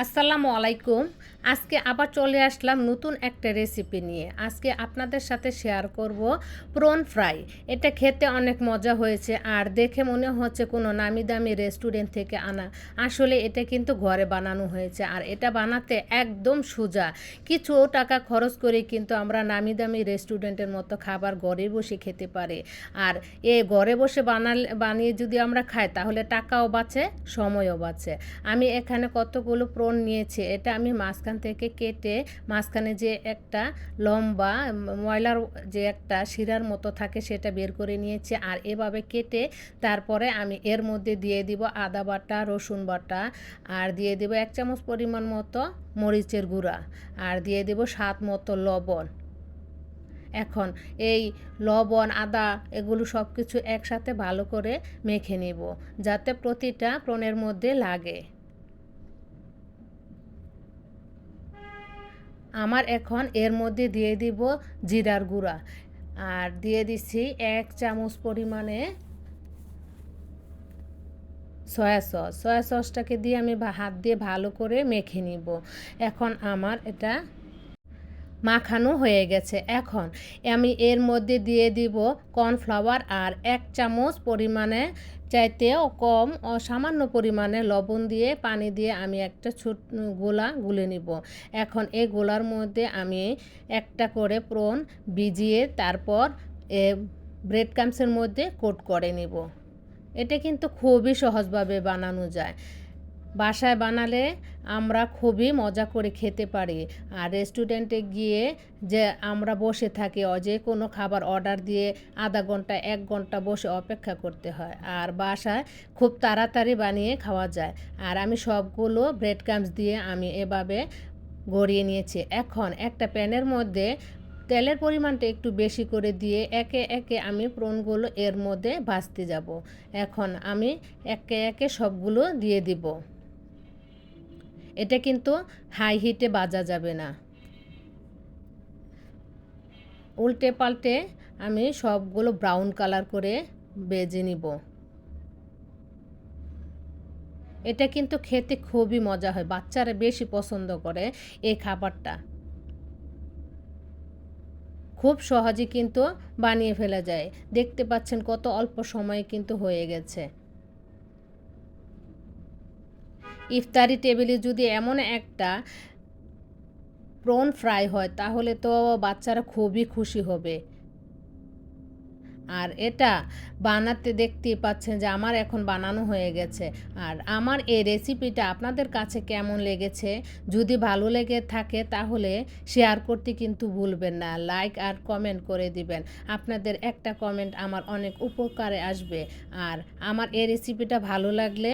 আসসালামু আলাইকুম। আজকে আবার চলে আসলাম নতুন একটা রেসিপি নিয়ে। আজকে আপনাদের সাথে শেয়ার করব প্রন ফ্রাই এটা খেতে অনেক মজা হয়েছে আর দেখে মনে হচ্ছে কোনো নামি দামি রেস্টুরেন্ট থেকে আনা। আসলে এটা কিন্তু ঘরে বানানো হয়েছে আর এটা বানাতে একদম সোজা। কিছু টাকা খরচ করে কিন্তু আমরা নামি দামি রেস্টুরেন্টের মতো খাবার ঘরে বসে খেতে পারি। আর এ ঘরে বসে বানালে, বানিয়ে যদি আমরা খাই তাহলে টাকাও বাঁচে, সময়ও বাঁচে। আমি এখানে কতগুলো প্রন নিয়েছি, এটা আমি মাঝখান থেকে কেটে মাঝখানে যে একটা লম্বা ময়লার যে একটা শিরার মতো থাকে সেটা বের করে নিয়েছি আর এভাবে কেটে তারপরে আমি এর মধ্যে দিয়ে দিব আদা বাটা, রসুন বাটা আর দিয়ে দেব এক চামচ পরিমাণ মতো মরিচের গুঁড়া আর দিয়ে দেব স্বাদ মতো লবণ। এখন এই লবণ, আদা এগুলো সব কিছু একসাথে ভালো করে মেখে নেব যাতে প্রতিটা প্রণের মধ্যে লাগে। আমার এখন এর মধ্যে দিয়ে দিব জিরার গুঁড়া। আর দিয়ে দিচ্ছি এক চামচ পরিমাণে সয়া সস। সয়া সসটাকে দিয়ে আমি হাত দিয়ে ভালো করে মেখে নিব। এখন আমার এটা মাখানো হয়ে গেছে। এখন আমি এর মধ্যে দিয়ে দিব কর্নফ্লাওয়ার আর এক চামচ পরিমাণে চাইতেও কম সামান্য পরিমাণে লবণ দিয়ে, পানি দিয়ে আমি একটা ছোট গোলা গুলে নিব। এখন এই গোলার মধ্যে আমি একটা করে প্রন ভিজিয়ে তারপর এ ব্রেড কামসের মধ্যে কোট করে নিব। এটা কিন্তু খুবই সহজভাবে বানানো যায়। বাসায় বানালে আমরা খুবই মজা করে খেতে পারি। আর রেস্টুরেন্টে গিয়ে যে আমরা বসে থাকি যে কোনো খাবার অর্ডার দিয়ে আধা ঘণ্টা, এক ঘণ্টা বসে অপেক্ষা করতে হয়। আর বাসায় খুব তাড়াতাড়ি বানিয়ে খাওয়া যায়। আর আমি সবগুলো ব্রেড ক্রামস দিয়ে আমি এভাবে গড়িয়ে নিয়েছি। এখন একটা প্যানের মধ্যে তেলের পরিমাণটা একটু বেশি করে দিয়ে একে একে আমি প্রনগুলো এর মধ্যে ভাজতে যাব। এখন আমি একে একে সবগুলো দিয়ে দিব। এটা কিন্তু হাই হিটে বাজা যাবে না। উল্টে পাল্টে আমি সবগুলো ব্রাউন কালার করে বেজে নিব। এটা কিন্তু খেতে খুবই মজা হয়, বাচ্চারা বেশি পছন্দ করে এই খাবারটা। খুব সহজে কিন্তু বানিয়ে ফেলা যায়। দেখতে পাচ্ছেন কত অল্প সময়ে কিন্তু হয়ে গেছে। ইফতারি টেবিলে যদি এমন একটা প্রন ফ্রাই হয়, তাহলে তো বাচ্চারা খুবই খুশি হবে। আর এটা বানাতে দেখতেই পাচ্ছেন যে আমার এখন বানানো হয়ে গেছে। আর আমার এই রেসিপিটা আপনাদের কাছে কেমন লেগেছে? যদি ভালো লেগে থাকে তাহলে শেয়ার করতে কিন্তু ভুলবেন না। লাইক আর কমেন্ট করে দিবেন। আপনাদের একটা কমেন্ট আমার অনেক উপকারে আসবে। আর আমার এই রেসিপিটা ভালো লাগলে